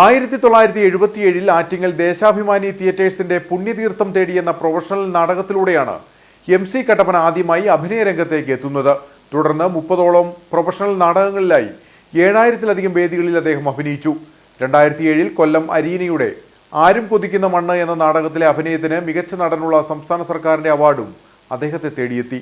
ആയിരത്തി തൊള്ളായിരത്തി എഴുപത്തിയേഴിൽ ആറ്റിങ്ങൽ ദേശാഭിമാനി തിയേറ്റേഴ്സിന്റെ പുണ്യതീർത്ഥം തേടിയെന്ന പ്രൊഫഷണൽ നാടകത്തിലൂടെയാണ് എം സി കട്ടപ്പന ആദ്യമായി അഭിനയ രംഗത്തേക്ക് എത്തുന്നത്. തുടർന്ന് മുപ്പതോളം പ്രൊഫഷണൽ നാടകങ്ങളിലായി ഏഴായിരത്തിലധികം വേദികളിൽ അദ്ദേഹം അഭിനയിച്ചു. രണ്ടായിരത്തി ഏഴിൽ കൊല്ലം അരീനയുടെ ആരും കൊതിക്കുന്ന മണ്ണ് എന്ന നാടകത്തിലെ അഭിനയത്തിന് മികച്ച നടനുള്ള സംസ്ഥാന സർക്കാരിന്റെ അവാർഡും അദ്ദേഹത്തെ തേടിയെത്തി.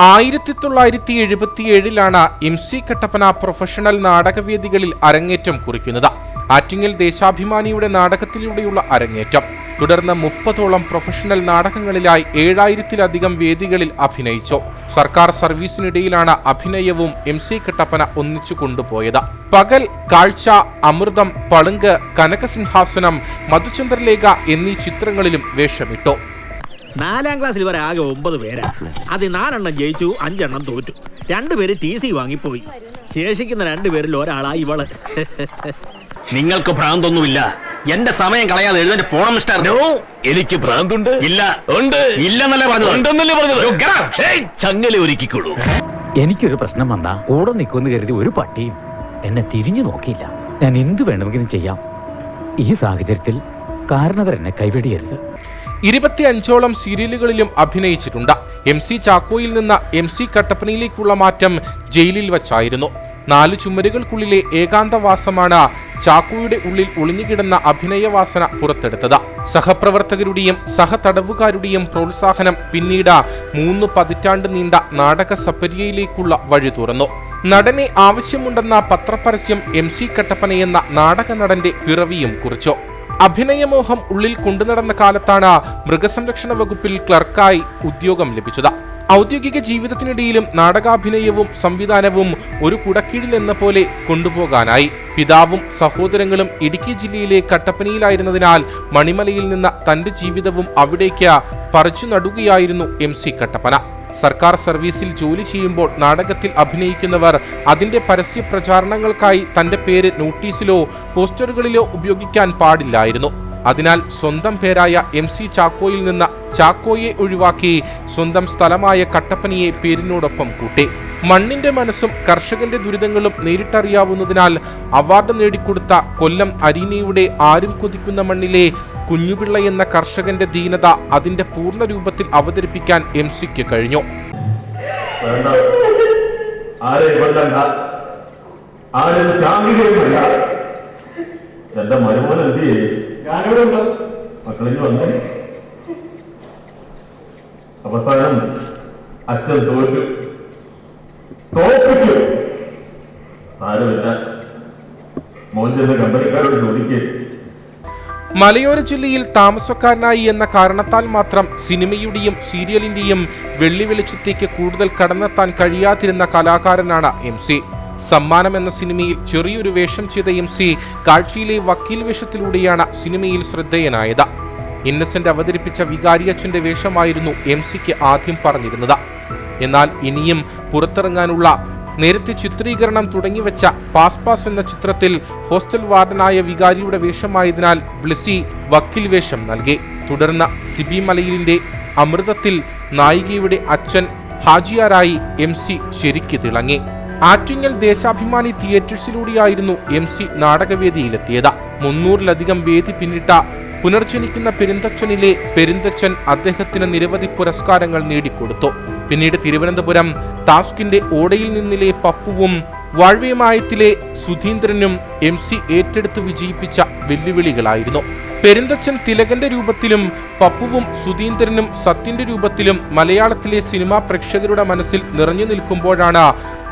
ആയിരത്തി തൊള്ളായിരത്തി എഴുപത്തിയേഴിലാണ് എം സി കട്ടപ്പന പ്രൊഫഷണൽ നാടകവേദികളിൽ അരങ്ങേറ്റം കുറിക്കുന്നത്. ആറ്റിങ്ങൽ ദേശാഭിമാനിയുടെ നാടകത്തിലൂടെയുള്ള അരങ്ങേറ്റം. തുടർന്ന് മുപ്പതോളം പ്രൊഫഷണൽ നാടകങ്ങളിലായി ഏഴായിരത്തിലധികം വേദികളിൽ അഭിനയിച്ചു. സർക്കാർ സർവീസിനിടയിലാണ് അഭിനയവും എം സി കട്ടപ്പന ഒന്നിച്ചു കൊണ്ടുപോയത്. പകൽ കാഴ്ച അമൃതം പളുങ്ക് കനകസിംഹാസനം മധുചന്ദ്രലേഖ എന്നീ ചിത്രങ്ങളിലും വേഷമിട്ടു. നാലാം ക്ലാസ്സിൽ വരെ ആകെ ഒമ്പത് പേരാണ് അതിൽ നാലെണ്ണം ജയിച്ചു അഞ്ചെണ്ണം തോറ്റു. രണ്ടുപേര് ടി സി വാങ്ങിപ്പോയി. ശേഷിക്കുന്ന രണ്ടുപേരിൽ ഒരാളാ ഇവൾ. നിങ്ങൾക്ക് ഭ്രാന്തൊന്നുമില്ല. എന്റെ സമയം കളയാതെ എഴുന്നേറ്റ് പോണം മിസ്റ്റർ. എനിക്ക് ഭ്രാന്തുണ്ട്. ഇല്ല. ഉണ്ട്. ഇല്ലെന്നല്ലേ പറഞ്ഞു പറഞ്ഞു പറഞ്ഞത്. ചങ്ങല ഒരുക്കിക്കോളൂ എനിക്കൊരു പ്രശ്നം വന്നാ കൂടെ നിൽക്കുമെന്ന് കരുതി ഒരു പട്ടിയും എന്നെ തിരിഞ്ഞു നോക്കിയില്ല. ഞാൻ എന്ത് വേണമെങ്കിലും ചെയ്യാം. ഈ സാഹചര്യത്തിൽ കാരണവർ എന്നെ ഇരുപത്തി ഇരുപത്തിയഞ്ചോളം സീരിയലുകളിലും അഭിനയിച്ചിട്ടുണ്ട്. എം സി ചാക്കോയിൽ നിന്ന് എം സി കട്ടപ്പനയിലേക്കുള്ള മാറ്റം ജയിലിൽ വച്ചായിരുന്നു. നാല് ചുമരുകൾക്കുള്ളിലെ ഏകാന്തവാസമാണ് ചാക്കോയുടെ ഉള്ളിൽ ഒളിഞ്ഞുകിടന്ന അഭിനയവാസന പുറത്തെടുത്തത്. സഹപ്രവർത്തകരുടെയും സഹതടവുകാരുടെയും പ്രോത്സാഹനം പിന്നീട് മൂന്ന് പതിറ്റാണ്ട് നീണ്ട നാടക സപര്യയിലേക്കുള്ള വഴി തുറന്നു. നടനെ ആവശ്യമുണ്ടെന്ന പത്രപരസ്യം എം സി കട്ടപ്പനയെന്ന നാടക നടന്റെ പിറവിയും കുറിച്ചു. അഭിനയമോഹം ഉള്ളിൽ കൊണ്ടുനടന്ന കാലത്താണ് മൃഗസംരക്ഷണ വകുപ്പിൽ ക്ലർക്കായി ഉദ്യോഗം ലഭിച്ചത്. ഔദ്യോഗിക ജീവിതത്തിനിടയിലും നാടകാഭിനയവും സംവിധാനവും ഒരു കുടക്കീഴിൽ എന്ന പോലെ കൊണ്ടുപോകാനായി. പിതാവും സഹോദരങ്ങളും ഇടുക്കി ജില്ലയിലെ കട്ടപ്പനയിലായിരുന്നതിനാൽ മണിമലയിൽ നിന്ന് തന്റെ ജീവിതവും അവിടേക്ക് പറിച്ചു നടുകയായിരുന്നു എം സി കട്ടപ്പന. സർക്കാർ സർവീസിൽ ജോലി ചെയ്യുമ്പോൾ നാടകത്തിൽ അഭിനയിക്കുന്നവർ അതിന്റെ പരസ്യ പ്രചാരണങ്ങൾക്കായി തന്റെ പേര് നോട്ടീസിലോ പോസ്റ്ററുകളിലോ ഉപയോഗിക്കാൻ പാടില്ലായിരുന്നു. അതിനാൽ സ്വന്തം പേരായ എം സി ചാക്കോയിൽ നിന്ന് ചാക്കോയെ ഒഴിവാക്കി സ്വന്തം സ്ഥലമായ കട്ടപ്പനയെ പേരിനോടൊപ്പം കൂട്ടി. മണ്ണിന്റെ മനസ്സും കർഷകന്റെ ദുരിതങ്ങളും നേരിട്ടറിയാവുന്നതിനാൽ അവാർഡ് നേടിക്കൊടുത്ത കൊല്ലം അരീനയുടെ ആരും കൊതിക്കുന്ന മണ്ണിലെ കുഞ്ഞുപിള്ള എന്ന കർഷകന്റെ ദീനത അതിന്റെ പൂർണ രൂപത്തിൽ അവതരിപ്പിക്കാൻ എം സിക്ക് കഴിഞ്ഞു. അവസാനം അച്ഛൻ തോറ്റു. തോപ്പിച്ചു സാരമില്ല. മോൻ ചെന്ന് കമ്പനിക്കാരോട് ചോദിക്കേ. മലയോര ജില്ലയിൽ താമസക്കാരനായി എന്ന കാരണത്താൽ മാത്രം സിനിമയുടെയും സീരിയലിന്റെയും വെള്ളി വെളിച്ചത്തേക്ക് കൂടുതൽ കടന്നെത്താൻ കഴിയാതിരുന്ന കലാകാരനാണ് എം സി. സമ്മാനം എന്ന സിനിമയിൽ ചെറിയൊരു വേഷം ചെയ്ത എം സി കാഴ്ചയിലെ വക്കീൽ വേഷത്തിലൂടെയാണ് സിനിമയിൽ ശ്രദ്ധേയനായത്. ഇന്നസെന്റ് അവതരിപ്പിച്ച വികാരിയച്ഛന്റെ വേഷമായിരുന്നു എം സിക്ക് ആദ്യം പറഞ്ഞിരുന്നത്. എന്നാൽ ഇനിയും പുറത്തിറങ്ങാനുള്ള നേരത്തെ ചിത്രീകരണം തുടങ്ങിവെച്ച പാസ് പാസ് എന്ന ചിത്രത്തിൽ ഹോസ്റ്റൽ വാർഡനായ വികാരിയുടെ വേഷമായതിനാൽ ബ്ലിസി വക്കിൽ വേഷം നൽകി. തുടർന്ന് സിബി മലയിലിന്റെ അമൃതത്തിൽ നായികയുടെ അച്ഛൻ ഹാജിയാരായി എം സി ശരിക്ക് തിളങ്ങി. ആറ്റിങ്ങൽ ദേശാഭിമാനി തിയേറ്റേഴ്സിലൂടെയായിരുന്നു എം സി നാടകവേദിയിലെത്തിയത്. മുന്നൂറിലധികം വേദി പിന്നിട്ട പുനർജനിക്കുന്ന പെരുന്തച്ചനിലെ പെരുന്തച്ചൻ അദ്ദേഹത്തിന് നിരവധി പുരസ്കാരങ്ങൾ നേടിക്കൊടുത്തു. പിന്നീട് തിരുവനന്തപുരം താസ്കിന്റെ ഓടയിൽ നിന്നിലെ പപ്പുവും വാഴ്വേമായത്തിലെ സുധീന്ദ്രനും എം സി ഏറ്റെടുത്ത് വിജയിപ്പിച്ച വെല്ലുവിളികളായിരുന്നു. പെരുന്തച്ചൻ തിലകന്റെ രൂപത്തിലും പപ്പുവും സുധീന്ദ്രനും സത്യന്റെ രൂപത്തിലും മലയാളത്തിലെ സിനിമാ പ്രേക്ഷകരുടെ മനസ്സിൽ നിറഞ്ഞു നിൽക്കുമ്പോഴാണ്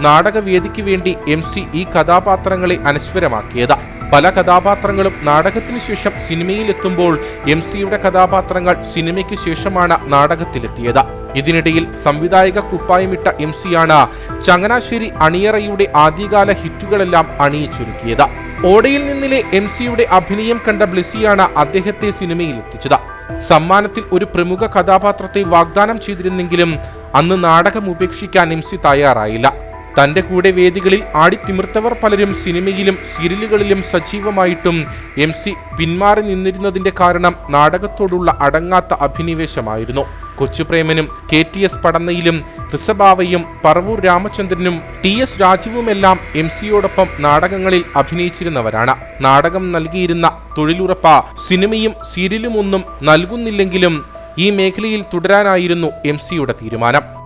നാടകവേദിക്ക് വേണ്ടി എം സി ഈ കഥാപാത്രങ്ങളെ അനശ്വരമാക്കിയത്. പല കഥാപാത്രങ്ങളും നാടകത്തിന് ശേഷം സിനിമയിലെത്തുമ്പോൾ എം സിയുടെ കഥാപാത്രങ്ങൾ സിനിമയ്ക്ക് ശേഷമാണ് നാടകത്തിലെത്തിയത്. ഇതിനിടയിൽ സംവിധായക കുപ്പായമിട്ട എം സിയാണ് ചങ്ങനാശ്ശേരി അണിയറയുടെ ആദ്യകാല ഹിറ്റുകളെല്ലാം അണിയിച്ചൊരുക്കിയത്. ഓടയിൽ നിന്നിലെ എം സിയുടെ അഭിനയം കണ്ട ബ്ലിസിയാണ് അദ്ദേഹത്തെ സിനിമയിലെത്തിച്ചത്. സമ്മാനത്തിൽ ഒരു പ്രമുഖ കഥാപാത്രത്തെ വാഗ്ദാനം ചെയ്തിരുന്നെങ്കിലും അന്ന് നാടകം ഉപേക്ഷിക്കാൻ എം സി തയ്യാറായില്ല. തന്റെ കൂടെ വേദികളിൽ ആടിത്തിമിർത്തവർ പലരും സിനിമയിലും സീരിയലുകളിലും സജീവമായിട്ടും എം സി പിന്മാറി നിന്നിരുന്നതിന്റെ കാരണം നാടകത്തോടുള്ള അടങ്ങാത്ത അഭിനിവേശമായിരുന്നു. കൊച്ചുപ്രേമനും കെ ടി എസ് പടന്നയിലും ഋഷഭാവയും പറവൂർ രാമചന്ദ്രനും ടി എസ് രാജുവുമെല്ലാം എം സിയോടൊപ്പം നാടകങ്ങളിൽ അഭിനയിച്ചിരുന്നവരാണ്. നാടകം നൽകിയിരുന്ന തൊഴിലുറപ്പ സിനിമയും സീരിയലും ഒന്നും നൽകുന്നില്ലെങ്കിലും ഈ മേഖലയിൽ തുടരാനായിരുന്നു എം സിയുടെ തീരുമാനം.